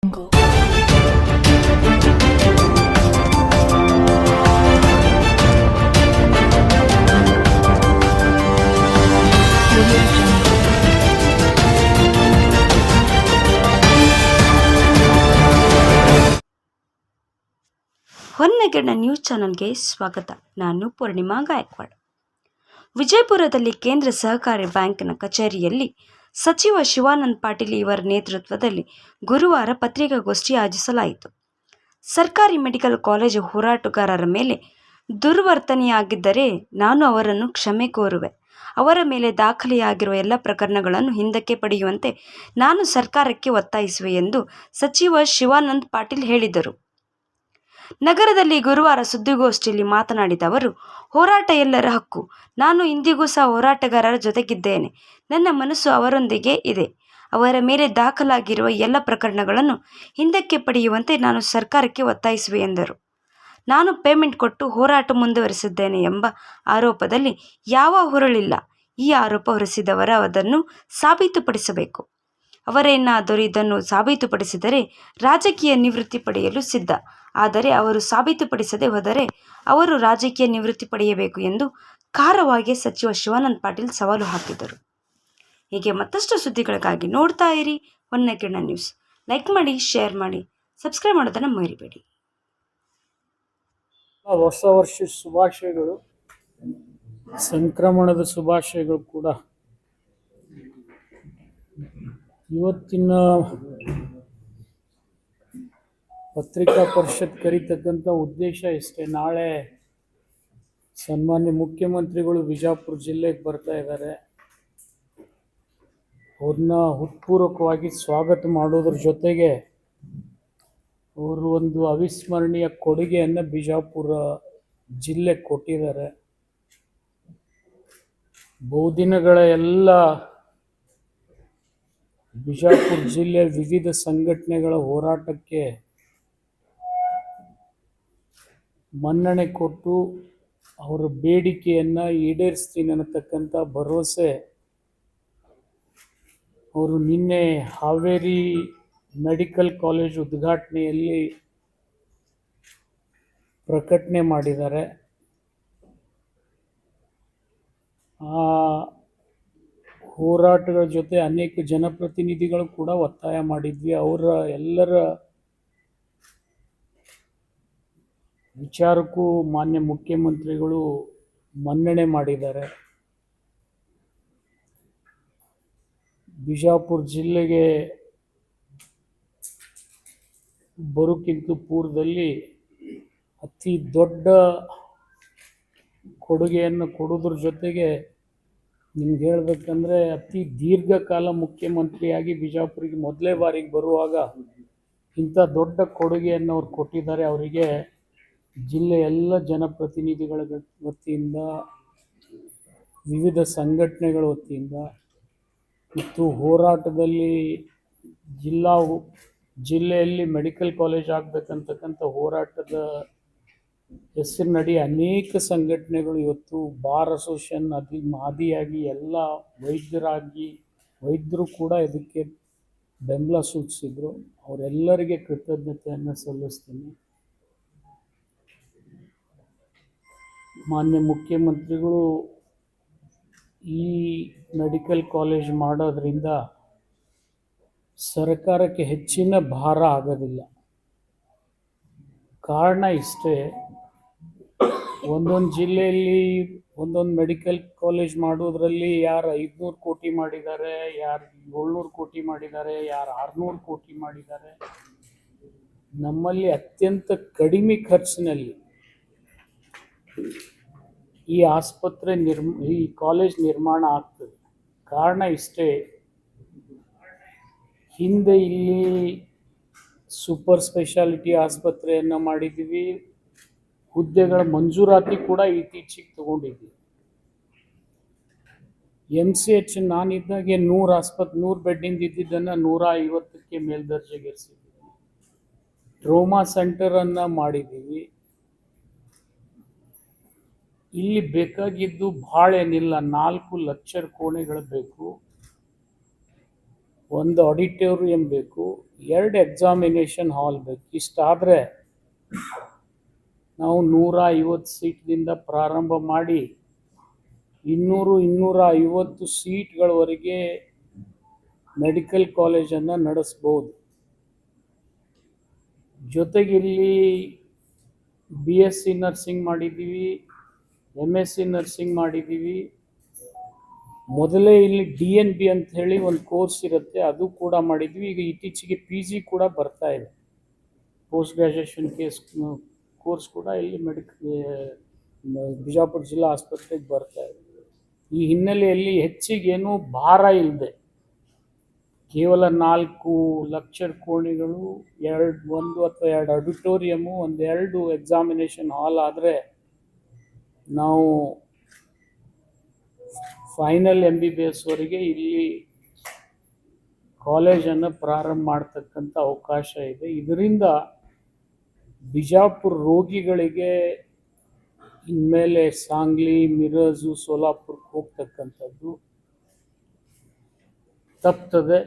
ಹೊನ್ನಗೆಡ news ಚಾನಲ್ಗೆ ಸ್ವಾಗತ. ನಾನು ಪೂರ್ಣಿಮಾ ಗಾಯಕ್ವಾಡ್. ವಿಜಯಪುರದಲ್ಲಿ ಕೇಂದ್ರ ಸಹಕಾರಿ ಬ್ಯಾಂಕ್ನ ಕಚೇರಿಯಲ್ಲಿ ಸಚಿವ ಶಿವಾನಂದ್ ಪಾಟೀಲ್ ಇವರ ನೇತೃತ್ವದಲ್ಲಿ ಗುರುವಾರ ಪತ್ರಿಕಾಗೋಷ್ಠಿ ಆಯೋಜಿಸಲಾಯಿತು. ಸರ್ಕಾರಿ ಮೆಡಿಕಲ್ ಕಾಲೇಜು ಹೋರಾಟಗಾರರ ಮೇಲೆ ದುರ್ವರ್ತನೆಯಾಗಿದ್ದರೆ ನಾನು ಅವರನ್ನು ಕ್ಷಮೆ ಕೋರುವೆ. ಅವರ ಮೇಲೆ ದಾಖಲೆಯಾಗಿರುವ ಎಲ್ಲ ಪ್ರಕರಣಗಳನ್ನು ಹಿಂದಕ್ಕೆ ಪಡೆಯುವಂತೆ ನಾನು ಸರ್ಕಾರಕ್ಕೆ ಒತ್ತಾಯಿಸುವೆ ಎಂದು ಸಚಿವ ಶಿವಾನಂದ್ ಪಾಟೀಲ್ ಹೇಳಿದರು. ನಗರದಲ್ಲಿ ಗುರುವಾರ ಸುದ್ದಿಗೋಷ್ಠಿಯಲ್ಲಿ ಮಾತನಾಡಿದ ಅವರು, ಹೋರಾಟ ಎಲ್ಲರ ಹಕ್ಕು. ನಾನು ಇಂದಿಗೂ ಸಹ ಹೋರಾಟಗಾರರ ಜೊತೆಗಿದ್ದೇನೆ. ನನ್ನ ಮನಸ್ಸು ಅವರೊಂದಿಗೆ ಇದೆ. ಅವರ ಮೇಲೆ ದಾಖಲಾಗಿರುವ ಎಲ್ಲ ಪ್ರಕರಣಗಳನ್ನು ಹಿಂದಕ್ಕೆ ಪಡೆಯುವಂತೆ ನಾನು ಸರ್ಕಾರಕ್ಕೆ ಒತ್ತಾಯಿಸುವೆ ಎಂದರು. ನಾನು ಪೇಮೆಂಟ್ ಕೊಟ್ಟು ಹೋರಾಟ ಮುಂದುವರಿಸಿದ್ದೇನೆ ಎಂಬ ಆರೋಪದಲ್ಲಿ ಯಾವ ಹುರುಳಿಲ್ಲ. ಈ ಆರೋಪ ಹೊರಿಸಿದವರ ಅದನ್ನು ಸಾಬೀತುಪಡಿಸಬೇಕು. ಅವರೇನಾದರೂ ಇದನ್ನು ಸಾಬೀತುಪಡಿಸಿದರೆ ರಾಜಕೀಯ ನಿವೃತ್ತಿ ಪಡೆಯಲು ಸಿದ್ಧ. ಆದರೆ ಅವರು ಸಾಬೀತುಪಡಿಸದೆ ಹೋದರೆ ಅವರು ರಾಜಕೀಯ ನಿವೃತ್ತಿ ಪಡೆಯಬೇಕು ಎಂದು ಖಾರವಾಗಿ ಸಚಿವ ಶಿವಾನಂದ್ ಪಾಟೀಲ್ ಸವಾಲು ಹಾಕಿದರು ಹೀಗೆ ಮತ್ತಷ್ಟು ಸುದ್ದಿಗಳಿಗಾಗಿ ನೋಡ್ತಾ ಇರಿ ಹೊನ್ನಕಿರಣ ನ್ಯೂಸ್. ಲೈಕ್ ಮಾಡಿ, ಶೇರ್ ಮಾಡಿ, ಸಬ್ಸ್ಕ್ರೈಬ್ ಮಾಡೋದನ್ನು ಮರಿಬೇಡಿ. ಹೊಸ ವರ್ಷ ಶುಭಾಶಯಗಳು, ಸಂಕ್ರಮಣದ ಶುಭಾಶಯಗಳು ಕೂಡ. ಇವತ್ತಿನ ಪತ್ರಿಕಾ ಪರಿಷತ್ ಕರೀತಕ್ಕಂಥ ಉದ್ದೇಶ ಇಷ್ಟೇ. ನಾಳೆ ಸನ್ಮಾನ್ಯ ಮುಖ್ಯಮಂತ್ರಿಗಳು ಬಿಜಾಪುರ ಜಿಲ್ಲೆಗೆ ಬರ್ತಾ ಇದ್ದಾರೆ. ಅವ್ರನ್ನ ಹುತ್ಪೂರ್ವಕವಾಗಿ ಸ್ವಾಗತ ಮಾಡೋದ್ರ ಜೊತೆಗೆ ಅವರು ಒಂದು ಅವಿಸ್ಮರಣೀಯ ಕೊಡುಗೆಯನ್ನು ಬಿಜಾಪುರ ಜಿಲ್ಲೆ ಕೊಟ್ಟಿದ್ದಾರೆ. ಬಹುದಿನಗಳ ಎಲ್ಲ ಬಿಜಾಪುರ ಜಿಲ್ಲೆಯ ವಿವಿಧ ಸಂಘಟನೆಗಳ ಹೋರಾಟಕ್ಕೆ ಮನ್ನಣೆ ಕೊಟ್ಟು ಅವರ ಬೇಡಿಕೆಯನ್ನು ಈಡೇರಿಸ್ತೀನಿ ಅನ್ನತಕ್ಕಂಥ ಭರವಸೆ ಅವರು ನಿನ್ನೆ ಹಾವೇರಿ ಮೆಡಿಕಲ್ ಕಾಲೇಜ್ ಉದ್ಘಾಟನೆಯಲ್ಲಿ ಪ್ರಕಟಣೆ ಮಾಡಿದ್ದಾರೆ. ಆ ಹೋರಾಟಗಳ ಜೊತೆ ಅನೇಕ ಜನಪ್ರತಿನಿಧಿಗಳು ಕೂಡ ಒತ್ತಾಯ ಮಾಡಿದ್ವಿ. ಅವರ ಎಲ್ಲರ ವಿಚಾರಕ್ಕೂ ಮಾನ್ಯ ಮುಖ್ಯಮಂತ್ರಿಗಳು ಮನ್ನಣೆ ಮಾಡಿದ್ದಾರೆ. ಬಿಜಾಪುರ ಜಿಲ್ಲೆಗೆ ಬರೋಕ್ಕಿಂತ ಪೂರ್ವದಲ್ಲಿ ಅತಿ ದೊಡ್ಡ ಕೊಡುಗೆಯನ್ನು ಕೊಡೋದ್ರ ಜೊತೆಗೆ ನಿಮ್ಗೆ ಹೇಳ್ಬೇಕಂದ್ರೆ ಅತಿ ದೀರ್ಘಕಾಲ ಮುಖ್ಯಮಂತ್ರಿಯಾಗಿ ಬಿಜಾಪುರಿಗೆ ಮೊದಲೇ ಬಾರಿಗೆ ಬರುವಾಗ ಇಂಥ ದೊಡ್ಡ ಕೊಡುಗೆಯನ್ನು ಅವ್ರು ಕೊಟ್ಟಿದ್ದಾರೆ. ಅವರಿಗೆ ಜಿಲ್ಲೆಯ ಎಲ್ಲ ಜನಪ್ರತಿನಿಧಿಗಳ ವತಿಯಿಂದ, ವಿವಿಧ ಸಂಘಟನೆಗಳ ವತಿಯಿಂದ ಮತ್ತು ಹೋರಾಟದಲ್ಲಿ ಜಿಲ್ಲಾ ಜಿಲ್ಲೆಯಲ್ಲಿ ಮೆಡಿಕಲ್ ಕಾಲೇಜ್ ಆಗಬೇಕಂತಕ್ಕಂಥ ಹೋರಾಟದ ಹೆಸರಿನಡಿ ಅನೇಕ ಸಂಘಟನೆಗಳು ಇವತ್ತು ಬಾರ್ ಅಸೋಸಿಯೇಷನ್ ಅದಿ, ಮಾದಿಯಾಗಿ ಎಲ್ಲ ವೈದ್ಯರಾಗಿ, ವೈದ್ಯರು ಕೂಡ ಇದಕ್ಕೆ ಬೆಂಬಲ ಸೂಚಿಸಿದ್ರು. ಅವರೆಲ್ಲರಿಗೆ ಕೃತಜ್ಞತೆಯನ್ನು ಸಲ್ಲಿಸ್ತೀನಿ. ಮಾನ್ಯ ಮುಖ್ಯಮಂತ್ರಿಗಳು ಈ ಮೆಡಿಕಲ್ ಕಾಲೇಜ್ ಮಾಡೋದ್ರಿಂದ ಸರ್ಕಾರಕ್ಕೆ ಹೆಚ್ಚಿನ ಭಾರ ಆಗೋದಿಲ್ಲ. ಕಾರಣ ಇಷ್ಟೇ, ಒಂದೊಂದು ಜಿಲ್ಲೆಯಲ್ಲಿ ಒಂದೊಂದು ಮೆಡಿಕಲ್ ಕಾಲೇಜ್ ಮಾಡೋದ್ರಲ್ಲಿ ಯಾರು ಐದುನೂರು ಕೋಟಿ ಮಾಡಿದ್ದಾರೆ, ಯಾರು ಏಳ್ನೂರು ಕೋಟಿ ಮಾಡಿದ್ದಾರೆ, ಯಾರು ಆರುನೂರು ಕೋಟಿ ಮಾಡಿದ್ದಾರೆ. ನಮ್ಮಲ್ಲಿ ಅತ್ಯಂತ ಕಡಿಮೆ ಖರ್ಚಿನಲ್ಲಿ ಈ ಆಸ್ಪತ್ರೆ ನಿರ್ಮ, ಈ ಕಾಲೇಜ್ ನಿರ್ಮಾಣ ಆಗ್ತದೆ. ಕಾರಣ ಇಷ್ಟೇ, ಹಿಂದೆ ಇಲ್ಲಿ ಸೂಪರ್ ಸ್ಪೆಷಾಲಿಟಿ ಆಸ್ಪತ್ರೆಯನ್ನು ಮಾಡಿದ್ದೀವಿ. ಹುದ್ದೆಗಳ ಮಂಜೂರಾತಿ ಕೂಡ ಇತ್ತೀಚೆಗೆ ತಗೊಂಡಿದ್ವಿ ಎಂ ಸಿ ಎಚ್ ನಾನಿದ್ದಾಗೆ ನೂರು ಆಸ್ಪತ್, ನೂರು ಬೆಡ್ಡಿಂದ ಇದ್ದಿದ್ದನ್ನು ನೂರ ಐವತ್ತಕ್ಕೆ ಮೇಲ್ದರ್ಜೆಗೇರಿಸಿದ್ದೀವಿ. ಟ್ರೋಮಾ ಸೆಂಟರನ್ನು ಮಾಡಿದ್ದೀವಿ. ಇಲ್ಲಿ ಬೇಕಾಗಿದ್ದು ಭಾಳ ಏನಿಲ್ಲ, ನಾಲ್ಕು ಲಕ್ಷ ಕೋಣೆಗಳು ಬೇಕು. ಒಂದು ಆಡಿಟೋರಿಯಂ ಬೇಕು, ಎರಡು ಎಕ್ಸಾಮಿನೇಷನ್ ಹಾಲ್ ಬೇಕು. ಇಷ್ಟಾದರೆ ನಾವು ನೂರ ಐವತ್ತು ಸೀಟ್ದಿಂದ ಪ್ರಾರಂಭ ಮಾಡಿ ಇನ್ನೂರು ಇನ್ನೂರ ಐವತ್ತು ಸೀಟ್ಗಳವರೆಗೆ ಮೆಡಿಕಲ್ ಕಾಲೇಜನ್ನು ನಡೆಸ್ಬೋದು. ಜೊತೆಗೆ ಇಲ್ಲಿ ಬಿ ಎಸ್ ಸಿ ನರ್ಸಿಂಗ್ ಮಾಡಿದ್ದೀವಿ. ಎಂ ಎಸ್ ಸಿ ನರ್ಸಿಂಗ್ ಮಾಡಿದ್ದೀವಿ. ಮೊದಲೇ ಇಲ್ಲಿ ಡಿ ಎನ್ ಬಿ ಅಂತ ಹೇಳಿ ಒಂದು ಕೋರ್ಸ್ ಇರುತ್ತೆ, ಅದು ಕೂಡ ಮಾಡಿದ್ವಿ. ಈಗ ಇತ್ತೀಚೆಗೆ ಪಿ ಜಿ ಕೂಡ ಬರ್ತಾ ಇದೆ. ಪೋಸ್ಟ್ ಗ್ರ್ಯಾಜುಯೇಷನ್ ಕೇಸ್ ಕೋರ್ಸ್ ಕೂಡ ಇಲ್ಲಿ ಮೆಡಿಕ್ ಬಿಜಾಪುರ ಜಿಲ್ಲಾ ಆಸ್ಪತ್ರೆಗೆ ಬರ್ತಾ ಇದೆ. ಈ ಹಿನ್ನೆಲೆಯಲ್ಲಿ ಹೆಚ್ಚಿಗೇನು ಭಾರ ಇಲ್ಲದೆ ಕೇವಲ ನಾಲ್ಕು ಲಕ್ಷ ಕೋಣೆಗಳು, ಎರಡು, ಒಂದು ಅಥವಾ ಎರಡು ಆಡಿಟೋರಿಯಮು ಒಂದೆರಡು ಎಕ್ಸಾಮಿನೇಷನ್ ಹಾಲ್ ಆದರೆ ನಾವು ಫೈನಲ್ ಎಂ ಬಿ ಬಿ ಎಸ್ವರೆಗೆ ಇಲ್ಲಿ ಕಾಲೇಜನ್ನು ಪ್ರಾರಂಭ ಮಾಡ್ತಕ್ಕಂಥ ಅವಕಾಶ ಇದೆ. ಇದರಿಂದ ಬಿಜಾಪುರ ರೋಗಿಗಳಿಗೆ ಇನ್ಮೇಲೆ ಸಾಂಗ್ಲಿ, ಮಿರಜು, ಸೋಲಾಪುರಕ್ಕೆ ಹೋಗ್ತಕ್ಕಂಥದ್ದು ತಪ್ತದೆ.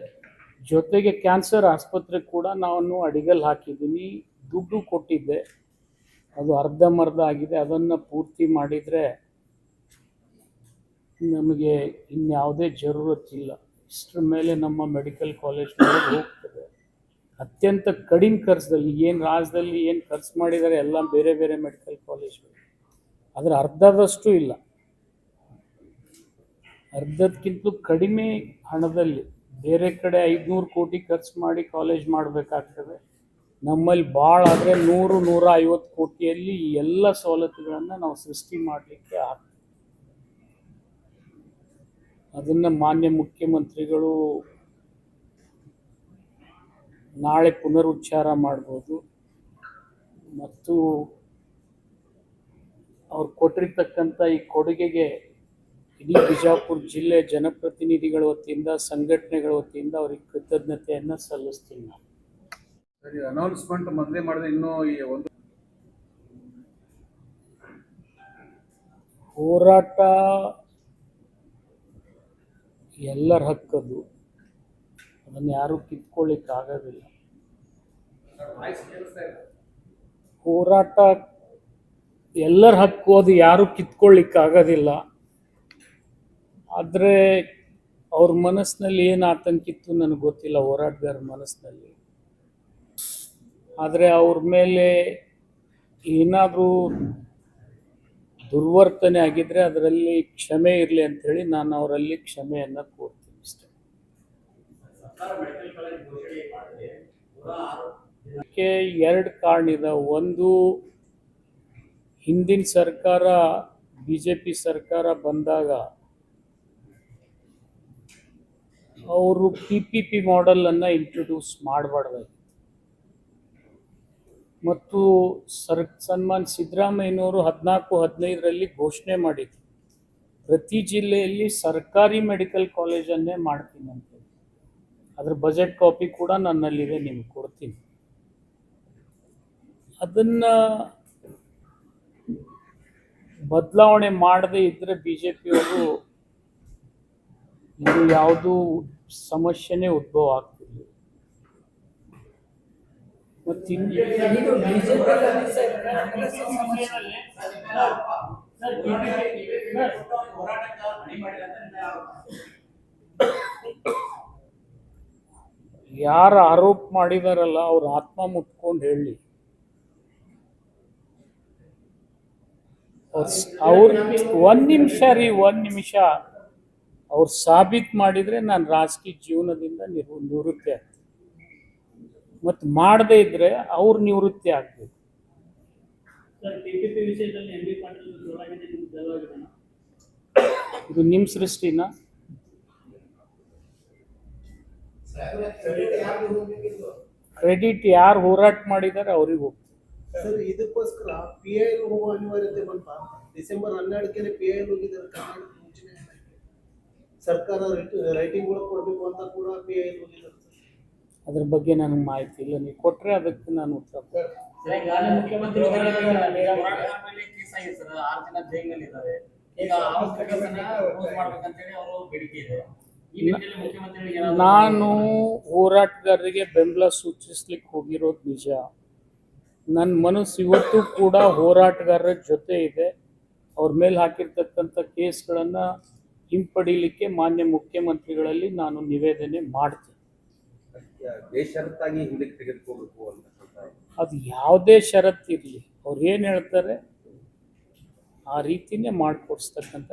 ಜೊತೆಗೆ ಕ್ಯಾನ್ಸರ್ ಆಸ್ಪತ್ರೆ ಕೂಡ ನಾನು ಅಡಿಗಲ್ ಹಾಕಿದ್ದೀನಿ. ದುಡ್ಡು ಕೊಟ್ಟಿದ್ದೆ. ಅದು ಅರ್ಧಂಬರ್ಧ ಆಗಿದೆ. ಅದನ್ನು ಪೂರ್ತಿ ಮಾಡಿದರೆ ನಮಗೆ ಇನ್ಯಾವುದೇ ಜರೂರತ್ತಿಲ್ಲ. ಇಷ್ಟರ ಮೇಲೆ ನಮ್ಮ ಮೆಡಿಕಲ್ ಕಾಲೇಜ್ ಹೋಗ್ತದೆ ಅತ್ಯಂತ ಕಡಿಮೆ ಖರ್ಚದಲ್ಲಿ, ಏನು ರಾಜ್ಯದಲ್ಲಿ ಏನು ಖರ್ಚು ಮಾಡಿದ್ದಾರೆ ಎಲ್ಲ ಬೇರೆ ಬೇರೆ ಮೆಡಿಕಲ್ ಕಾಲೇಜ್ಗಳು ಅದರ ಅರ್ಧದಷ್ಟು ಇಲ್ಲ. ಅರ್ಧಕ್ಕಿಂತಲೂ ಕಡಿಮೆ ಹಣದಲ್ಲಿ. ಬೇರೆ ಕಡೆ ಐದುನೂರು ಕೋಟಿ ಖರ್ಚು ಮಾಡಿ ಕಾಲೇಜ್ ಮಾಡಬೇಕಾಗ್ತದೆ. ನಮ್ಮಲ್ಲಿ ಭಾಳ ಆದರೆ ನೂರು ನೂರ ಐವತ್ತು ಕೋಟಿಯಲ್ಲಿ ಎಲ್ಲ ಸವಲತ್ತುಗಳನ್ನು ನಾವು ಸೃಷ್ಟಿ ಮಾಡಲಿಕ್ಕೆ ಆಗ್ತದೆ. ಅದನ್ನು ಮಾನ್ಯ ಮುಖ್ಯಮಂತ್ರಿಗಳು ನಾಳೆ ಪುನರುಚ್ಚಾರ ಮಾಡ್ಬೋದು. ಮತ್ತು ಅವ್ರು ಕೊಟ್ಟಿರ್ತಕ್ಕಂಥ ಈ ಕೊಡುಗೆಗೆ ಇಡೀ ಬಿಜಾಪುರ ಜಿಲ್ಲೆ ಜನಪ್ರತಿನಿಧಿಗಳ ವತಿಯಿಂದ, ಸಂಘಟನೆಗಳ ವತಿಯಿಂದ ಅವ್ರಿಗೆ ಕೃತಜ್ಞತೆಯನ್ನು ಸಲ್ಲಿಸ್ತೀನಿ ನಾನು. ಸರಿ ಅನೌನ್ಸ್ಮೆಂಟ್ ಮೊದಲೇ ಮಾಡಿದ್ರೆ ಇನ್ನೂ ಈ ಒಂದು ಹೋರಾಟ ಎಲ್ಲರ ಹಕ್ಕದು ಅದನ್ನು ಯಾರೂ ಕಿತ್ಕೊಳ್ಳಿಕ್ಕೆ ಆಗೋದಿಲ್ಲ. ಹೋರಾಟ ಎಲ್ಲರ ಹಕ್ಕು, ಅದು ಯಾರೂ ಕಿತ್ಕೊಳ್ಳಿಕ್ಕೆ ಆಗೋದಿಲ್ಲ. ಆದರೆ ಅವ್ರ ಮನಸ್ಸಿನಲ್ಲಿ ಏನು ಆತಂಕಿತ್ತು ನನಗೆ ಗೊತ್ತಿಲ್ಲ ಹೋರಾಟಗಾರ ಮನಸ್ಸಿನಲ್ಲಿ. ಆದರೆ ಅವ್ರ ಮೇಲೆ ಏನಾದರೂ ದುರ್ವರ್ತನೆ ಆಗಿದ್ರೆ ಅದರಲ್ಲಿ ಕ್ಷಮೆ ಇರಲಿ ಅಂಥೇಳಿ ನಾನು ಅವರಲ್ಲಿ ಕ್ಷಮೆಯನ್ನು ಕೋರ್ತೀನಿ ಅದಕ್ಕೆ ಎರಡು ಕಾರಣ ಇದೆ. ಒಂದು, ಹಿಂದಿನ ಸರ್ಕಾರ ಬಿ ಜೆ ಪಿ ಸರ್ಕಾರ ಬಂದಾಗ ಅವರು ಪಿ ಪಿ ಪಿ ಮಾಡೆಲನ್ನು ಇಂಟ್ರೊಡ್ಯೂಸ್ ಮಾಡಬಾರ್ದಾಗಿತ್ತು. ಮತ್ತು ಸರ್ ಸನ್ಮಾನ್ ಸಿದ್ದರಾಮಯ್ಯನವರು ಹದಿನಾಲ್ಕು ಹದಿನೈದರಲ್ಲಿ ಘೋಷಣೆ ಮಾಡಿದ್ರು. ಪ್ರತಿ ಜಿಲ್ಲೆಯಲ್ಲಿ ಸರ್ಕಾರಿ ಮೆಡಿಕಲ್ ಕಾಲೇಜನ್ನೇ ಮಾಡ್ತೀನಿ ಅಂತ. ಅದ್ರ ಬಜೆಟ್ ಕಾಪಿ ಕೂಡ ನನ್ನಲ್ಲಿದೆ, ನಿಮ್ಗೆ ಕೊಡ್ತೀನಿ. ಅದನ್ನ ಬದಲಾವಣೆ ಮಾಡದೇ ಇದ್ರೆ ಬಿ ಜೆ ಪಿಯವರು ಇದು ಯಾವುದೂ ಸಮಸ್ಯೆನೇ ಉದ್ಭವ ಮತ್ತು ಯಾರು ಆರೋಪ ಮಾಡಿದಾರಲ್ಲ, ಅವ್ರ ಆತ್ಮ ಮುಟ್ಕೊಂಡು ಹೇಳಿ. ಅವ್ರ ಒಂದ್ ನಿಮಿಷ ರೀ, ಒಂದ್ ನಿಮಿಷ. ಅವ್ರು ಸಾಬೀತ್ ಮಾಡಿದ್ರೆ ನಾನು ರಾಜಕೀಯ ಜೀವನದಿಂದ ನಿವೃತ್ತಿ ಆಗ್ತೀನಿ. ಮತ್ತು ಮಾಡದೇ ಇದ್ರೆ ಅವ್ರ ನಿವೃತ್ತಿ ಆಗ್ಬೇಕು. ಸರ್ ಟಿಪಿಪಿ ವಿಷಯದಲ್ಲಿ ಎಂ ಬಿ ಪಾಟೀಲ್ ಜೋರಾಗಿದೆ ನಿಮ್ಗೆ ಜಲವಾಗಿದ್ದಾನ ಇದು ನಿಮ್ಮ ಸೃಷ್ಟಿನ? ಕ್ರೆಡಿಟ್ ಯಾರು ಹೋರಾಟ ಮಾಡಿದ್ದಾರೆ ಅವ್ರಿಗೆ ಹೋಗ್ತದೆ. ಸರ್ ಇದಕ್ಕೋಸ್ಕರ ಪಿ ಐ ಎಲ್ ಹೋಗುವ ಅನಿವಾರ್ಯತೆ ಬಂತ? ಡಿಸೆಂಬರ್ ಹನ್ನೆರಡಕ್ಕೆ ಪಿ ಐ ಎಲ್ ಹೋಗಿದ್ದಾರೆ ಕರ್ನಾಟಕ ಮುಂಚೆನೆ ಸರ್ಕಾರ ರೈಟಿಂಗ್ ಕೂಡ ಕೊಡಬೇಕು ಅಂತ ಕೂಡ ಪಿ ಐ ಎಲ್ ಹೋಗಿದ್ದಾರೆ. ಅದ್ರ ಬಗ್ಗೆ ನನಗೆ ಮಾಹಿತಿ ಇಲ್ಲ. ನೀವು ಕೊಟ್ಟರೆ ಅದಕ್ಕೆ ನಾನು ಉತ್ತರ ನಾನು ಹೋರಾಟಗಾರರಿಗೆ ಬೆಂಬಲ ಸೂಚಿಸ್ಲಿಕ್ಕೆ ಹೋಗಿರೋದು ನಿಜ. ನನ್ನ ಮನಸ್ಸು ಇವತ್ತು ಕೂಡ ಹೋರಾಟಗಾರರ ಜೊತೆ ಇದೆ. ಅವ್ರ ಮೇಲೆ ಹಾಕಿರ್ತಕ್ಕಂಥ ಕೇಸ್ಗಳನ್ನು ಹಿಂಪಡೀಲಿಕ್ಕೆ ಮಾನ್ಯ ಮುಖ್ಯಮಂತ್ರಿಗಳಲ್ಲಿ ನಾನು ನಿವೇದನೆ ಮಾಡ್ತೀನಿ. ಬೇಷರತ್ತಾಗಿ ಹಿಂದಕ್ಕೆ ತೆಗೆದುಕೋಬೇಕು ಅಂತ ಅದು ಯಾವುದೇ ಷರತ್ತಿರಲಿ ಅವ್ರು ಏನು ಹೇಳ್ತಾರೆ? ಆ ರೀತಿನೇ ಮಾಡಿಕೊಡ್ಸ್ತಕ್ಕಂಥ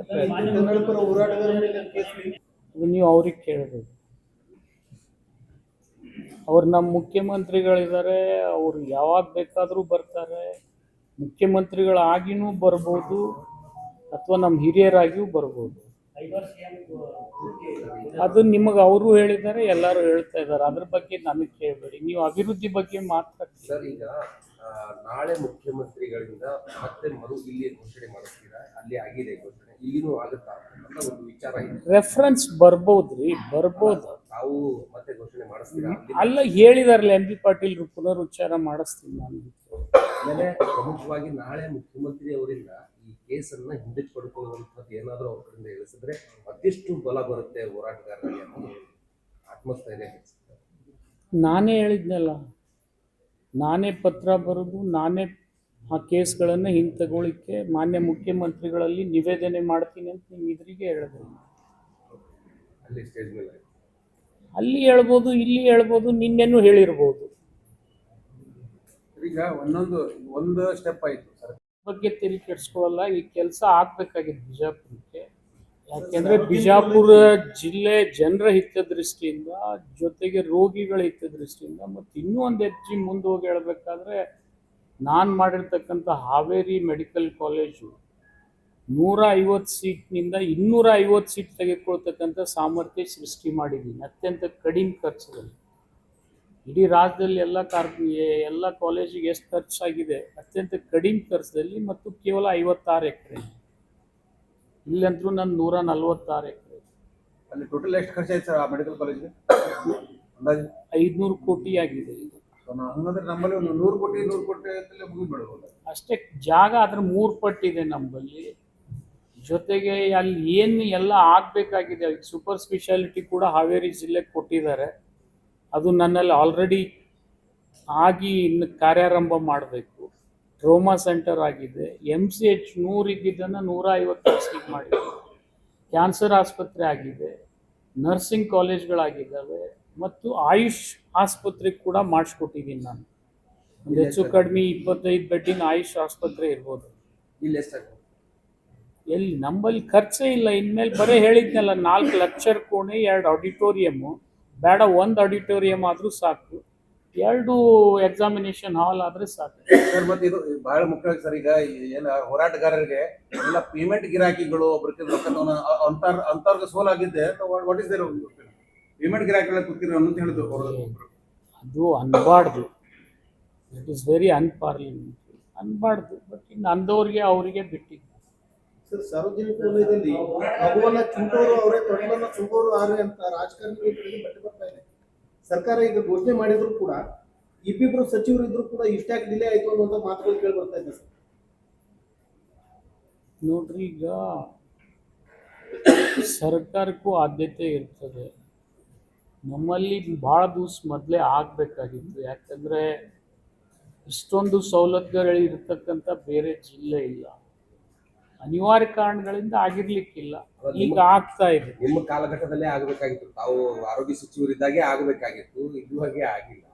ನೀವು ಅವ್ರಿಗೆ ಕೇಳಬೇಕು. ಅವ್ರು ನಮ್ಮ ಮುಖ್ಯಮಂತ್ರಿಗಳಿದ್ದಾರೆ, ಅವರು ಯಾವಾಗ ಬೇಕಾದರೂ ಬರ್ತಾರೆ. ಮುಖ್ಯಮಂತ್ರಿಗಳಾಗಿನೂ ಬರ್ಬೋದು, ಅಥವಾ ನಮ್ಮ ಹಿರಿಯರಾಗಿಯೂ ಬರ್ಬೋದು. ಅದು ನಿಮಗೆ ಅವರು ಹೇಳಿದ್ದಾರೆ ಎಲ್ಲರೂ ಹೇಳ್ತಾ ಇದ್ದಾರೆ. ಅದ್ರ ಬಗ್ಗೆ ನನಗೆ ಕೇಳಬೇಡಿ. ನೀವು ಅಭಿವೃದ್ಧಿ ಬಗ್ಗೆ ಮಾತಾಡ್ತೀರಿ ಸರ್ ಈಗ ನಾಳೆ ಮುಖ್ಯಮಂತ್ರಿಗಳಿಂದ ಮತ್ತೆ ಮರು ಇಲ್ಲಿ ಘೋಷಣೆ ಮಾಡಿಸ್ತೀರಾ? ಅಲ್ಲಿ ಆಗಿದೆ ಘೋಷಣೆ. ಇಲ್ಲಿನೂ ಆಗುತ್ತಾ? ಅಂತ ಒಂದು ವಿಚಾರ ಇದೆ. ರೆಫರೆನ್ಸ್ ಬರ್ಬೋದ್ರಿ ಬರ್ಬೋದು. ತಾವು ಮತ್ತೆ ಘೋಷಣೆ ಮಾಡಿಸ್ತೀರಾ? ಅಲ್ಲ ಹೇಳಿದಾರಲ್ಲ ಎಂ ಬಿ ಪಾಟೀಲ್ ಪುನರುಚ್ಚಾರ ಮಾಡಿಸ್ತೀನಿ ನಾನು. ಆಮೇಲೆ ಪ್ರಮುಖವಾಗಿ ನಾಳೆ ಮುಖ್ಯಮಂತ್ರಿ ಅವರಿಂದ ಕೇಸನ್ನ ಹಿಂದಕ್ಕೆ ಪಡ್ಕೊಳ್ಳುವಂಥದ್ದು ಏನಾದರೂ ಅವ್ರ ಕಡೆಯಿಂದ ಇಳಿಸಿದ್ರೆ ಅದೆಷ್ಟು ಬಲ ಬರುತ್ತೆ ಹೋರಾಟಗಾರರಿಗೆ ಅನ್ನೋದು ಆತ್ಮಸ್ಥೈರ್ಯ ಹೆಚ್ಚುತ್ತೆ ನಾನೇ ಹೇಳಿದ್ನಲ್ಲ ನಾನೇ ಪತ್ರ ಬರೆದು ನಾನೇ ಆ ಕೇಸ್ಗಳನ್ನು ಹಿಂತಗೊಳ್ಳಿಕ್ಕೆ ಮಾನ್ಯ ಮುಖ್ಯಮಂತ್ರಿಗಳಲ್ಲಿ ನಿವೇದನೆ ಮಾಡ್ತೀನಿ ಅಂತ ನೀವು ಇದ್ರಿಗೆ ಹೇಳಿದೆ ಅಲ್ಲಿ ಸ್ಟೇಜ್ ಮೇಲೆ ಅಲ್ಲಿ ಹೇಳ್ಬೋದು ಇಲ್ಲಿ ಹೇಳ್ಬೋದು ನಿನ್ನೆನೂ ಹೇಳಿರ್ಬೋದು. ಈಗ ಒಂದೊಂದು ಒಂದು ಸ್ಟೆಪ್ ಆಯ್ತು. ಬಗ್ಗೆ ತೆರಿ ಕೆಡಿಸ್ಕೊಳ್ಳಲ್ಲ ಈ ಕೆಲಸ ಆಗ್ಬೇಕಾಗಿದೆ ಬಿಜಾಪುರಕ್ಕೆ. ಯಾಕೆಂದ್ರೆ ಬಿಜಾಪುರ ಜಿಲ್ಲೆ ಜನರ ಹಿತದೃಷ್ಟಿಯಿಂದ ಜೊತೆಗೆ ರೋಗಿಗಳ ಹಿತದೃಷ್ಟಿಯಿಂದ ಮತ್ತು ಇನ್ನೂ ಒಂದು ಹೆಜ್ಜೆ ಮುಂದೆ ಹೋಗಿ ಹೇಳ್ಬೇಕಾದ್ರೆ ನಾನು ಮಾಡಿರ್ತಕ್ಕಂಥ ಹಾವೇರಿ ಮೆಡಿಕಲ್ ಕಾಲೇಜು ನೂರ ಐವತ್ತು ಸೀಟ್ನಿಂದ ಇನ್ನೂರ ಐವತ್ತು ಸೀಟ್ ತೆಗೆದುಕೊಳ್ತಕ್ಕಂಥ ಸಾಮರ್ಥ್ಯ ಸೃಷ್ಟಿ ಮಾಡಿದ್ದೀನಿ ಅತ್ಯಂತ ಕಡಿಮೆ ಖರ್ಚದಲ್ಲಿ ಇಡೀ ರಾಜ್ಯದಲ್ಲಿ ಎಲ್ಲ ಕಾರ್ ಎಲ್ಲ ಕಾಲೇಜಿಗೆ ಎಷ್ಟು ಖರ್ಚಾಗಿದೆ ಅತ್ಯಂತ ಕಡಿಮೆ ಖರ್ಚದಲ್ಲಿ ಮತ್ತು ಕೇವಲ ಐವತ್ತಾರು ಎಕರೆ. ಇಲ್ಲಂತೂ ನನ್ನ ನೂರ ನಲ್ವತ್ತಾರು ಎಕರೆ. ಅಲ್ಲಿ ಟೋಟಲ್ ಎಷ್ಟು ಖರ್ಚಾಯ್ತು ಸರ್ ಆ ಮೆಡಿಕಲ್ ಕಾಲೇಜಿಗೆ ಅಂದಾಜು? ಐದುನೂರು ಕೋಟಿ ಆಗಿದೆ ಇದು. ಹಂಗಂದ್ರೆ ನಮ್ಮಲ್ಲಿ ಒಂದು ನೂರು ಕೋಟಿ ನೂರು ಕೋಟಿ ಅಂತಲೇ ಮುಗಿದ್ಬಿಡ್ಬೋದು ಅಷ್ಟೇ ಜಾಗ ಅದ್ರ ಮೂರು ಪಟ್ಟಿದೆ ನಮ್ಮಲ್ಲಿ. ಜೊತೆಗೆ ಅಲ್ಲಿ ಏನು ಎಲ್ಲ ಆಗಬೇಕಾಗಿದೆ ಸೂಪರ್ ಸ್ಪೆಷಾಲಿಟಿ ಕೂಡ ಹಾವೇರಿ ಜಿಲ್ಲೆಗೆ ಕೊಟ್ಟಿದ್ದಾರೆ. ಅದು ನನ್ನಲ್ಲಿ ಆಲ್ರೆಡಿ ಆಗಿ ಇನ್ನು ಕಾರ್ಯಾರಂಭ ಮಾಡಬೇಕು. ಟ್ರೋಮಾ ಸೆಂಟರ್ ಆಗಿದೆ. ಎಂ ಸಿ ಎಚ್ ನೂರು ಇದ್ದಿದ್ದನ್ನು ನೂರ ಐವತ್ತು ಮಾಡಿದೆ. ಕ್ಯಾನ್ಸರ್ ಆಸ್ಪತ್ರೆ ಆಗಿದೆ. ನರ್ಸಿಂಗ್ ಕಾಲೇಜ್ಗಳಾಗಿದ್ದಾವೆ ಮತ್ತು ಆಯುಷ್ ಆಸ್ಪತ್ರೆ ಕೂಡ ಮಾಡಿಸ್ಕೊಟ್ಟಿದ್ದೀನಿ ನಾನು. ಒಂದು ಹೆಚ್ಚು ಕಡಿಮೆ ಇಪ್ಪತ್ತೈದು ಬೆಡ್ಡಿನ ಆಯುಷ್ ಆಸ್ಪತ್ರೆ ಇರ್ಬೋದು. ಇಲ್ಲೇ ಸರ್. ಎಲ್ಲಿ ನಮ್ಮಲ್ಲಿ ಖರ್ಚೇ ಇಲ್ಲ. ಇನ್ಮೇಲೆ ಬರೀ ಹೇಳಿದ್ನಲ್ಲ ನಾಲ್ಕು ಲೆಕ್ಚರ್ ಕೋಣೆ ಎರಡು ಆಡಿಟೋರಿಯಮ್ಮು ಬೇಡ ಒಂದು ಆಡಿಟೋರಿಯಂ ಆದರೂ ಸಾಕು. ಎರಡು ಎಕ್ಸಾಮಿನೇಷನ್ ಹಾಲ್ ಆದರೆ ಸಾಕು. ಸರ್ ಮತ್ತೆ ಇದು ಬಹಳ ಮುಖ್ಯವಾಗಿ ಸರ್ ಈಗ ಏನು ಹೋರಾಟಗಾರರಿಗೆ ಎಲ್ಲ ಪೇಮೆಂಟ್ ಗಿರಾಕಿಗಳು ಒಬ್ರಿಗೆ ಅಂತರ್ ಅಂತಾರ ಅಂತವ್ರಿಗೆ ಸೋಲಾಗಿದ್ದೆ ವಾಟ್ ಇಸ್ ದೇರ್ ಪೇಮೆಂಟ್ ಗಿರಾಕಿಗಳ ಕೂತಿರೋ ಅಂತ ಹೇಳಿದ್ರು. ಅದು ಅನ್ಬಾರ್ದು. ಇಟ್ ಇಸ್ ವೆರಿ ಅನ್ಪಾರ್ಲಿಮೆಂಟ್ರಿ ಅನ್ಬಾರ್ದು. ಬಟ್ ಇನ್ನು ಅಂದವ್ರಿಗೆ ಅವರಿಗೆ ಬಿಟ್ಟಿದ್ದು. ಸರ್, ಸಾರ್ವಜನಿಕ ವಲಯದಲ್ಲಿ ಮಗುವನ್ನ ಚುಂಕೋರು ಅವರೇ ತೊಡಲನ್ನ ಚುಂಕೋರು ಆರೆ ಅಂತ ರಾಜಕಾರಣಿ ಬರ್ತಾ ಇದೆ ಸರ್ಕಾರ ಈಗ ಘೋಷಣೆ ಮಾಡಿದ್ರು ಕೂಡ, ಇಬ್ಬಿಬ್ರು ಸಚಿವರು ಇದ್ರು ಕೂಡ ಇಷ್ಟಾಕ್ ಡಿಲೇ ಆಯ್ತು ಅನ್ನುವಂತ ಮಾತುಗಳು ಕೇಳಿ ಬರ್ತಾ ಇದೆ ನೋಡ್ರಿ, ಈಗ ಸರ್ಕಾರಕ್ಕೂ ಆದ್ಯತೆ ಇರ್ತದೆ. ನಮ್ಮಲ್ಲಿ ಭಾಳ ದಿವಸ ಮೊದಲೇ ಆಗಬೇಕಾಗಿತ್ತು. ಯಾಕಂದರೆ ಇಷ್ಟೊಂದು ಸೌಲಭ್ಯಗಳಿರ್ತಕ್ಕಂಥ ಬೇರೆ ಜಿಲ್ಲೆ ಇಲ್ಲ. ಅನಿವಾರ್ಯ ಕಾರಣಗಳಿಂದ ಆಗಿರ್ಲಿಕ್ಕಿಲ್ಲ. ಈಗ ಆಗ್ತಾ ಇದೆ. ನಿಮ್ಮ ಕಾಲಘಟ್ಟದಲ್ಲೇ ಆಗಬೇಕಾಗಿತ್ತು. ತಾವು ಆರೋಗ್ಯ ಸಚಿವರಿದ್ದಾಗೆ ಆಗಬೇಕಾಗಿತ್ತು. ಇದುವಾಗೆ ಆಗಿಲ್ಲ.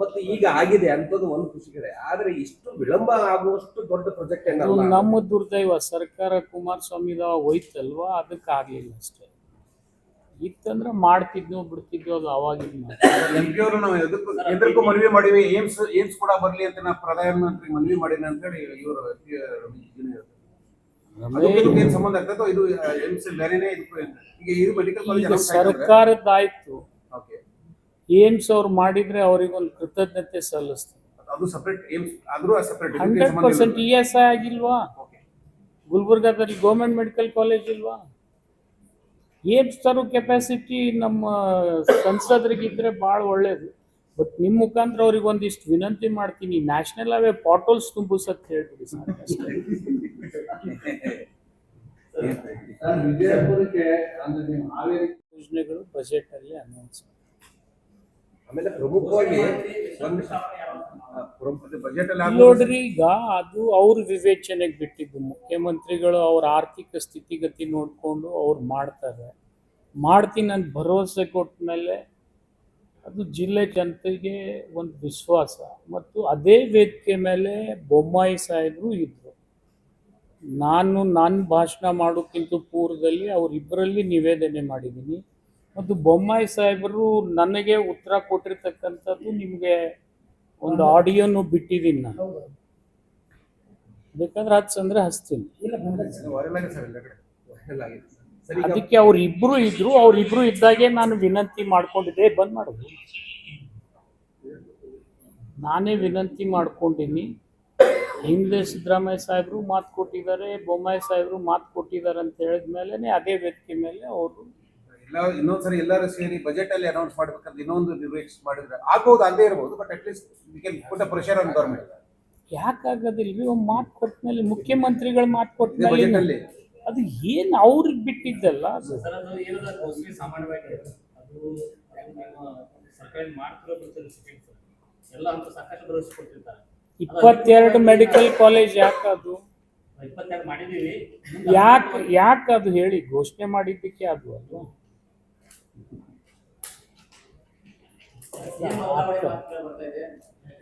ಮತ್ತು ಈಗ ಆಗಿದೆ ಅಂತದ್ದು ಒಂದು ಖುಷಿ ಕಡೆ ಆದ್ರೆ ಇಷ್ಟು ವಿಳಂಬ ಆಗುವಷ್ಟು ದೊಡ್ಡ ಪ್ರಾಜೆಕ್ಟ್ ನಮ್ಮ ದುರ್ದೈವ ಸರ್ಕಾರ ಕುಮಾರಸ್ವಾಮಿದ ಹೋಯ್ತಲ್ವಾ? ಅದಕ್ಕೆ ಆಗ್ಲಿಲ್ಲ ಅಷ್ಟೇ. ಇತ್ತಂದ್ರೆ ಮಾಡ್ತಿದ್ನೋ ಬಿಡ್ತಿದ್ನೋ ಅದು ಅವಾಗಿನ ಎಂ ಪಿ ಅವರು ನಾವು ಎದಕ್ಕೂ ಮನವಿ ಮಾಡಿವಿ. ಏಮ್ಸ್ ಏಮ್ಸ್ ಕೂಡ ಬರ್ಲಿ ಅಂತ ನಾ ಪ್ರಧಾನಮಂತ್ರಿ ಮನವಿ ಮಾಡಿನ ಅಂತೇಳಿ ಇವರು ಸಂಬಂಧ ಆಗ್ತದೋ? ಇದು ಏಮ್ಸ್ ಬೇರೆನೇ ಇದಕ್ಕೂ ಏನ್- ಈಗ ಇದು ಮೆಡಿಕಲ್ ಈಗ ಕಾಲೇಜ್ ಸರ್ಕಾರದ್ದಾಯ್ತು. ಏಮ್ಸ್ ಅವ್ರು ಮಾಡಿದ್ರೆ ಅವ್ರಿಗೊಂದು ಕೃತಜ್ಞತೆ ಸಲ್ಲಿಸ್ತಾರೆ. ಅದು ಸಪರೇಟ್ ಏಮ್ಸ್ ಆದ್ರೂ separate hundred percent E S I ಆಗಿಲ್ವಾ? ಗುಲ್ಬರ್ಗಾದಲ್ಲಿ ಗೌರ್ಮೆಂಟ್ ಮೆಡಿಕಲ್ ಕಾಲೇಜ್ ಇಲ್ವಾ? ಏಮ್ಸ್ ತರೋ ಕೆಪಾಸಿಟಿ ನಮ್ಮ ಸಂಸದರಿಗಿದ್ರೆ ಬಹಳ ಒಳ್ಳೇದು. ಬಟ್ ನಿಮ್ಮ ಮುಖಾಂತರ ಅವ್ರಿಗೆ ಒಂದಿಷ್ಟು ವಿನಂತಿ ಮಾಡ್ತೀನಿ. ನ್ಯಾಷನಲ್ ಅವೇ ಪಾಟೋಲ್ಸ್ ತುಂಬಿಸತ್ ಹೇಳ್ಬಿಡಿ ಅಷ್ಟೇ. ವಿಜಯಪುರಕ್ಕೆ ಅಂದ್ರೆ ನೀವು ಹಾವೇರಿ ಯೋಜನೆಗಳು ಬಜೆಟ್ ಅಲ್ಲಿ ಅನೌನ್ಸ್ ಆಮೇಲೆ ಪ್ರಮುಖವಾಗಿ ನೋಡ್ರಿ ಈಗ ಅದು ಅವ್ರ ವಿವೇಚನೆಗೆ ಬಿಟ್ಟಿದ್ದು. ಮುಖ್ಯಮಂತ್ರಿಗಳು ಅವ್ರ ಆರ್ಥಿಕ ಸ್ಥಿತಿಗತಿ ನೋಡಿಕೊಂಡು ಅವ್ರು ಮಾಡ್ತಾರೆ. ಮಾಡ್ತೀನಿ ಅಂತ ಭರವಸೆ ಕೊಟ್ಟ ಮೇಲೆ ಅದು ಜಿಲ್ಲೆ ಜನತೆಗೆ ಒಂದು ವಿಶ್ವಾಸ. ಮತ್ತು ಅದೇ ವೇದಿಕೆ ಮೇಲೆ ಬೊಮ್ಮಾಯಿ ಸಾಹೇಬರು ಇದ್ರು. ನಾನು ನನ್ನ ಭಾಷಣ ಮಾಡೋಕ್ಕಿಂತ ಪೂರ್ವದಲ್ಲಿ ಅವರಿಬ್ಬರಲ್ಲಿ ನಿವೇದನೆ ಮಾಡಿದ್ದೀನಿ. ಮತ್ತು ಬೊಮ್ಮಾಯಿ ಸಾಹೇಬರು ನನಗೆ ಉತ್ತರ ಕೊಟ್ಟಿರ್ತಕ್ಕಂಥದ್ದು ನಿಮಗೆ ಒಂದು ಆಡಿಯೋನು ಬಿಟ್ಟಿದ್ದೀನಿ ನಾನು. ಬೇಕಾದ್ರೆ ಅದು ಹಚ್ತೀನಿ. ಸರ್ ಈಗ ಅದಕ್ಕೆ ಅವ್ರು ಇಬ್ರು ಇದ್ರು ಅವ್ರಿಬ್ರು ಇದ್ದಾಗೆ ನಾನು ವಿನಂತಿ ಮಾಡ್ಕೊಂಡಿದ್ದೆ ಬಂದ್ ಮಾಡೋದು ನಾನೇ ವಿನಂತಿ ಮಾಡ್ಕೊಂಡಿನಿ. ಹಿಂದೆ ಸಿದ್ದರಾಮಯ್ಯ ಸಾಹೇಬರು ಮಾತು ಕೊಟ್ಟಿದ್ದಾರೆ ಬೊಮ್ಮಾಯಿ ಸಾಹೇಬರು ಮಾತು ಕೊಟ್ಟಿದ್ದಾರೆ ಅಂತ ಹೇಳಿದ ಮೇಲೆ ಅದೇ ವ್ಯಕ್ತಿ ಮೇಲೆ ಅವರು ಎಲ್ಲ ಇನ್ನೊಂದ್ಸರಿ ಎಲ್ಲರೂ ಸೇರಿ ಬಜೆಟ್ ಅಲ್ಲಿ ಅನೌನ್ಸ್ ಮಾಡ್ಬೇಕಂತ ಇನ್ನೊಂದು ರಿವೇಟ್ಸ್ ಮಾಡಿದ್ರೆ ಆಗ್ಬೋದು ಅಲ್ಲೇ ಇರಬಹುದು but at least we can put a pressure on government ಯಾಕಾಗೋದಿಲ್ರಿ ಒಂದು ಮಾತು ಕೊಟ್ಟಮೇಲೆ ಮುಖ್ಯಮಂತ್ರಿಗಳು ಮಾತು ಕೊಟ್ಟಮೇಲೆ ಅದು ಏನು ಅವ್ರಿಗೆ ಬಿಟ್ಟಿದ್ದಲ್ಲ ಅದು? ಸರ್ ಅದು ಸಾಮಾನ್ಯವಾಗಿ ಅದು ನಿಮ್ಮ ಸರ್ಕಾರ ಮಾಡ್ತಿರೋ ಎಲ್ಲ ಅಂತ ಸಾಕಷ್ಟು ಭರವಸೆ ಕೊಟ್ಟಿರ್ತಾರೆ. ಇಪ್ಪತ್ತೆರಡು ಮೆಡಿಕಲ್ ಕಾಲೇಜ್ ಯಾಕೆ ಅದು? ಯಾಕೆ ಯಾಕೆ ಅದು ಹೇಳಿ ಘೋಷಣೆ ಮಾಡಿದ್ದಕ್ಕೆ ಅದು ಇದೆ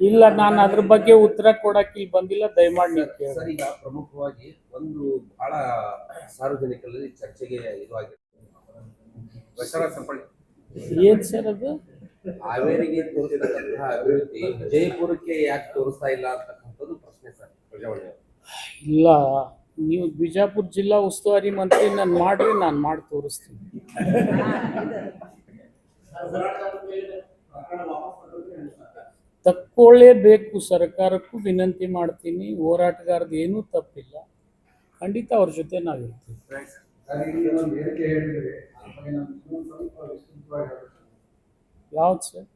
ಇಲ್ಲ ನಾನು ಅದ್ರ ಬಗ್ಗೆ ಉತ್ತರ ಕೊಡಕ್ಕೆ ಇಲ್ಲಿ ಬಂದಿಲ್ಲ ದಯಮಾಡಿ ನೀವು ಕೇಳಿ. ಸರ್ ಈಗ ಪ್ರಮುಖವಾಗಿ ಒಂದು ಬಹಳ ಸಾರ್ವಜನಿಕರಲ್ಲಿ ಚರ್ಚೆಗೆ ಇದು ಆಗಿರ್ತದೆ ಏನ್ ಸರ್ ಅದು? ಹಾವೇರಿಗೆ ತೋರಿಸ್ತಕ್ಕಂತಹ ಅಭಿವೃದ್ಧಿ ವಿಜಯಪುರಕ್ಕೆ ಯಾಕೆ ತೋರಿಸ್ತಾ ಇಲ್ಲ ಅಂತಕ್ಕಂಥದ್ದು ಪ್ರಶ್ನೆ ಸರ್. ಇಲ್ಲ ನೀವು ಬಿಜಾಪುರ ಜಿಲ್ಲಾ ಉಸ್ತುವಾರಿ ಮಂತ್ರಿ ನಾನು ಮಾಡ್ರಿ ನಾನು ಮಾಡಿ ತೋರಿಸ್ತೀನಿ. ತಕ್ಕೊಳ್ಳೇಬೇಕು ಸರ್ಕಾರಕ್ಕೂ ವಿನಂತಿ ಮಾಡ್ತೀನಿ ಹೋರಾಟಗಾರದ ಏನೂ ತಪ್ಪಿಲ್ಲ. ಖಂಡಿತ ಅವ್ರ ಜೊತೆ ನಾವಿರ್ತೀವಿ. ಯಾವ್ದು ಸರ್?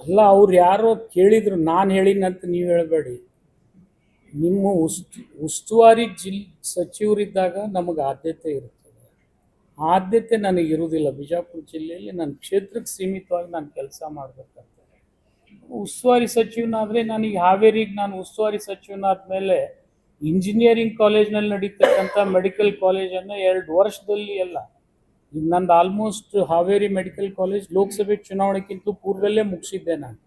ಅಲ್ಲ, ಅವ್ರು ಯಾರೋ ಕೇಳಿದ್ರು, ನಾನು ಹೇಳಿನಂತ ನೀವು ಹೇಳಬೇಡಿ. ನಿಮ್ಮ ಉಸ್ತು, ಉಸ್ತುವಾರಿ ಜಿಲ್ ಸಚಿವರಿದ್ದಾಗ ನಮಗೆ ಆದ್ಯತೆ ಇರುತ್ತದೆ. ಆದ್ಯತೆ ನನಗೆ ಇರುವುದಿಲ್ಲ. ಬಿಜಾಪುರ ಜಿಲ್ಲೆಯಲ್ಲಿ ನನ್ನ ಕ್ಷೇತ್ರಕ್ಕೆ ಸೀಮಿತವಾಗಿ ನಾನು ಕೆಲಸ ಮಾಡಬೇಕಾಗ್ತದೆ ಉಸ್ತುವಾರಿ ಸಚಿವನಾದರೆ ನನಗೆ ಹಾವೇರಿಗೆ ನಾನು ಉಸ್ತುವಾರಿ ಸಚಿವನಾದ ಮೇಲೆ ಇಂಜಿನಿಯರಿಂಗ್ ಕಾಲೇಜ್ನಲ್ಲಿ ನಡೀತಕ್ಕಂಥ ಮೆಡಿಕಲ್ ಕಾಲೇಜನ್ನು ಎರಡು ವರ್ಷದಲ್ಲಿ ಎಲ್ಲ ಈಗ ನಂದು ಆಲ್ಮೋಸ್ಟ್ ಹಾವೇರಿ ಮೆಡಿಕಲ್ ಕಾಲೇಜ್ ಲೋಕಸಭೆ ಚುನಾವಣೆಗಿಂತ ಪೂರ್ವಲ್ಲೇ ಮುಗಿಸಿದ್ದೆ ನಾನು.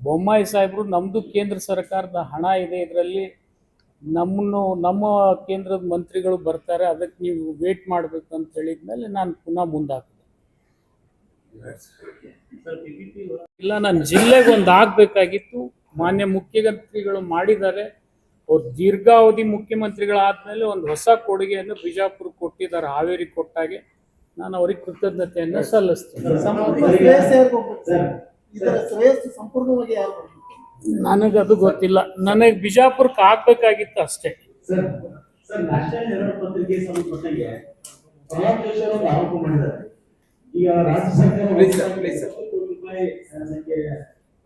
ಬೊಮ್ಮಾಯಿ ಸಾಹೇಬರು ನಮ್ಮದು ಕೇಂದ್ರ ಸರ್ಕಾರದ ಹಣ ಇದೆ, ಇದರಲ್ಲಿ ನಮ್ಮನ್ನು, ನಮ್ಮ ಕೇಂದ್ರದ ಮಂತ್ರಿಗಳು ಬರ್ತಾರೆ, ಅದಕ್ಕೆ ನೀವು ವೇಟ್ ಮಾಡಬೇಕು ಅಂತ ಹೇಳಿದ್ಮೇಲೆ ನಾನು ಪುನಃ ಪಿಪಿಪಿ ಇಲ್ಲ ನನ್ನ ಜಿಲ್ಲೆಗೆ ಒಂದು ಆಗಬೇಕಾಗಿತ್ತು. ಮಾನ್ಯ ಮುಖ್ಯಮಂತ್ರಿಗಳು ಮಾಡಿದ್ದಾರೆ. ಅವ್ರು ದೀರ್ಘಾವಧಿ ಮುಖ್ಯಮಂತ್ರಿಗಳಾದ್ಮೇಲೆ ಒಂದು ಹೊಸ ಕೊಡುಗೆಯನ್ನು ಬಿಜಾಪುರ ಕೊಟ್ಟಿದ್ದಾರೆ, ಹಾವೇರಿ ಕೊಟ್ಟಾಗೆ. ನಾನು ಅವ್ರಿಗೆ ಕೃತಜ್ಞತೆಯನ್ನು ಸಲ್ಲಿಸ್ತೇನೆ? ನನಗದು ಗೊತ್ತಿಲ್ಲ. ನನಗೆ ಬಿಜಾಪುರಕ್ಕೆ ಆಗ್ಬೇಕಾಗಿತ್ತು ಅಷ್ಟೇ. ಈಗ ರಾಜ್ಯ ಸರ್ಕಾರ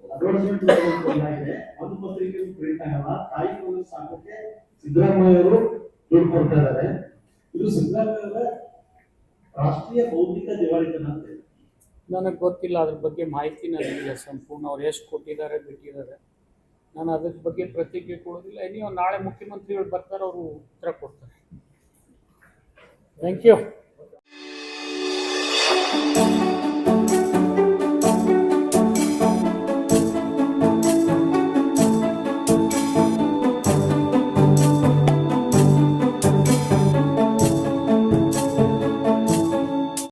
ಅಡ್ವರ್ಟೈಸ್ಮೆಂಟ್ ಒಂದು ಪತ್ರಿಕೆ ಪ್ರಿಂಟ್ ಆಗಲ್ಲ. ತಾಯಿ ಸಿದ್ದರಾಮಯ್ಯ ಅವರು ದುಡ್ಡು ಕೊಡ್ತಾ ಇದ್ದಾರೆ. ಇದು ಸಿದ್ದರಾಮಯ್ಯ ರಾಷ್ಟ್ರೀಯ ಬೌದ್ಧಿಕ ದಿವಾಳಿತನ ಅಂತ. ನನಗೆ ಗೊತ್ತಿಲ್ಲ, ಅದ್ರ ಬಗ್ಗೆ ಮಾಹಿತಿ ನನಗಿಲ್ಲ ಸಂಪೂರ್ಣ. ಅವ್ರು ಎಷ್ಟು ಕೊಟ್ಟಿದ್ದಾರೆ, ಬಿಟ್ಟಿದ್ದಾರೆ. ನಾನು ಅದ್ರ ಬಗ್ಗೆ ಪ್ರತಿಕ್ರಿಯೆ ಕೊಡೋದಿಲ್ಲ ನೀವು ನಾಳೆ ಮುಖ್ಯಮಂತ್ರಿಗಳು ಬರ್ತಾರೆ, ಅವರು ಉತ್ತರ ಕೊಡ್ತಾರೆ. Thank you